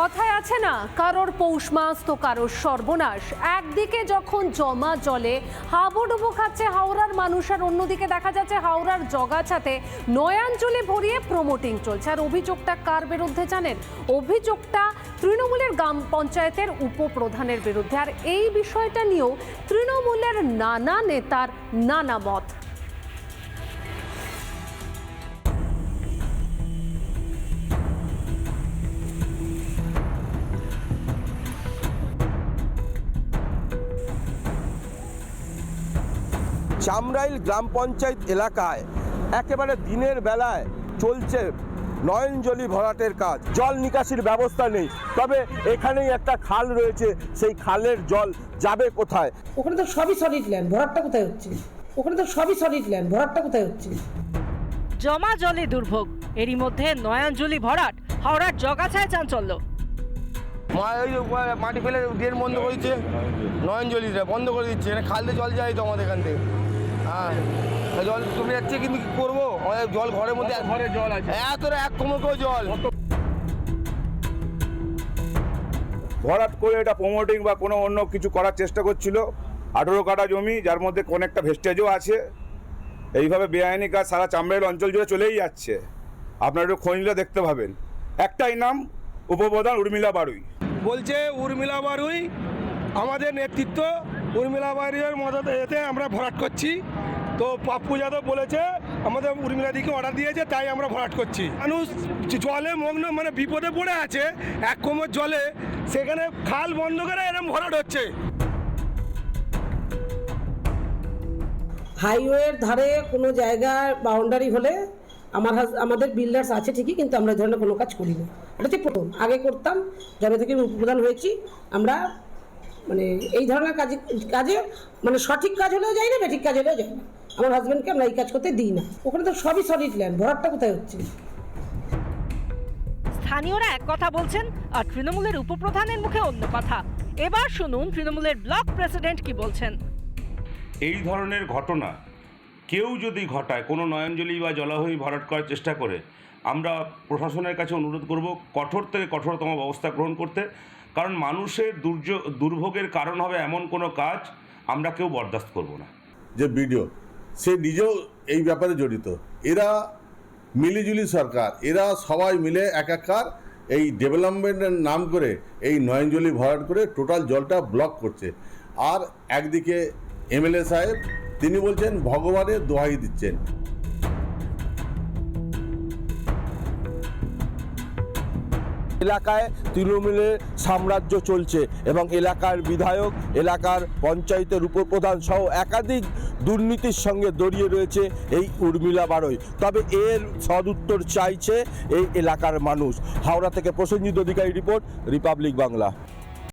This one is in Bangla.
কথায় আছে না, কারোর পৌষ মাস তো কারোর সর্বনাশ। একদিকে যখন জমা জলে, হাবুডুবু খাচ্ছে হাওড়ার মানুষ আর অন্যদিকে দেখা যাচ্ছে হাওড়ার জগাছাতে নয়াঞ্চলে ভরিয়ে প্রমোটিং চলছে। আর অভিযোগটা কার বিরুদ্ধে জানেন? অভিযোগটা তৃণমূলের গ্রাম পঞ্চায়েতের উপপ্রধানের বিরুদ্ধে। আর এই বিষয়টা নিয়েও তৃণমূলের নানা নেতার নানা মত। চামরাইল গ্রাম পঞ্চায়েত এলাকায় একেবারে দিনের বেলায় চলছে নয়নজলি ভরাটের কাজ। জল নিকাশির ব্যবস্থা নেই। তবে এখানেই একটা খাল রয়েছে। সেই খালের জল যাবে কোথায়? ওখানে তো সবই সলিড ল্যান্ড ভরাটটা কোথায় হচ্ছে? ওখানে তো সবই সলিড ল্যান্ড ভরাটটা কোথায় হচ্ছে? জমা জলে দুর্ভোগ। এরই মধ্যে নয়াঞ্জলি ভরাট হাওড়ার জগাছায় চাঞ্চল্য। মা ওই যে মাটি ফেলে ড্রেন বন্ধ করে দিচ্ছে নয়নজলিটা বন্ধ করে দিচ্ছে। এখানে খালতে জল যায় তো আমাদের এখান থেকে। হ্যাঁ। জল কমে যাচ্ছে কিন্তু কি করব? আমাদের জল ঘরের মধ্যে ঘরে জল আছে। এতটা এক কোমরকেও জল। ভরাট করে এটা প্রমোটিং বা কোনো অন্য কিছু করার চেষ্টা করছিল। আঠেরো কাটা জমি যার মধ্যে অনেকটা ভেস্টেজও আছে। এইভাবে বেআইনি কাজ সারা চামড়াইল অঞ্চল জুড়ে চলেই যাচ্ছে। আপনারা একটু খোঁজলে দেখতে পাবেন। একটাই নাম উপপ্রধান উর্মিলা বাড়ুই বলছে উর্মিলা বারুই আমাদের নেতৃত্ব উর্মিলা বারুইয়ের মদত এতে আমরা ভরাট করছি। তো পাপ্পু যাদব বলেছে, আমাদের উর্মিলা দিকে অর্ডার দিয়েছে, তাই আমরা ভরাট করছি। মানুষ জলে মগ্ন মানে বিপদে পড়ে আছে, এক কোমর জলে, সেখানে খাল বন্ধ করে এরকম ভরাট হচ্ছে। হাইওয়ের ধারে কোনো জায়গায় বাউন্ডারি হলে আমার আমাদের বিল্ডার্স আছে ঠিকই, কিন্তু আমরা ধরনের কোনো কাজ করি না এটা হচ্ছে প্রথম। আগে করতাম, যবে থেকে উপপ্রধান হয়েছি, আমরা মানে এই ধরনের কাজে কাজে মানে সঠিক কাজ হলেও যাই না বেঠিক কাজ হলেও যাই না। আমার হাজব্যান্ডকে আমরা এই কাজ করতে দিই না। ওখানে তো সবই সলিড ল্যান্ড ভরাটটা কোথায় হচ্ছে? স্থানীয়রা এক কথা বলছেন আর তৃণমূলের উপপ্রধানের মুখে অন্য কথা। এবার শুনুন তৃণমূলের ব্লক প্রেসিডেন্ট কি বলছেন। এই ধরনের ঘটনা কেউ যদি ঘটায় কোনো নয়নজলি বা জলাহয়ী ভরাট করার চেষ্টা করে আমরা প্রশাসনের কাছে অনুরোধ করব কঠোর থেকে কঠোরতম ব্যবস্থা গ্রহণ করতে। কারণ মানুষের দুর্যোগ দুর্ভোগের কারণ হবে এমন কোনো কাজ আমরা কেউ বরদাস্ত করব না। যে বিডিও, সে নিজেও এই ব্যাপারে জড়িত। এরা মিলিজুলি সরকার, এরা সবাই মিলে একাকার এই ডেভেলপমেন্টের নাম করে, এই নয়নজলি ভরাট করে টোটাল জলটা ব্লক করছে। আর একদিকে এমএলএ সাহেব, তিনি বলছেন, ভগবানের দোহাই দিচ্ছেন। এলাকায় তৃণমূলের সাম্রাজ্য চলছে এবং এলাকার বিধায়ক, এলাকার পঞ্চায়েতের উপপ্রধান সহ একাধিক দুর্নীতির সঙ্গে দড়িয়ে রয়েছে এই উর্মিলা বারোই। তবে এর সদুত্তর চাইছে এই এলাকার মানুষ। হাওড়া থেকে প্রসেনজিৎ অধিকারী রিপোর্ট, রিপাবলিক বাংলা।